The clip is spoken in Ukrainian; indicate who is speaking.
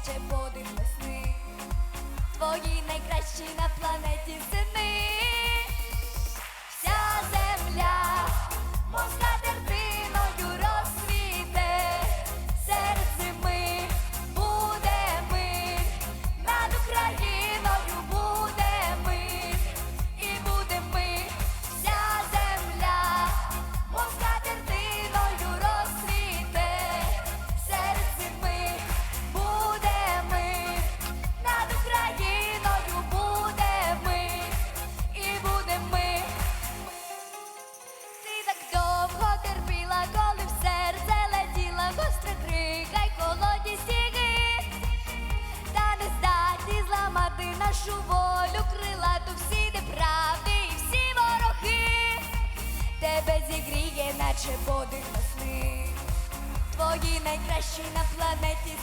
Speaker 1: наче подих весни, твої найкращі на планеті сини. Нашу волю крила, то всі неправди і всі ворохи. Тебе зігріє, наче подих весни. Твої найкращі на планеті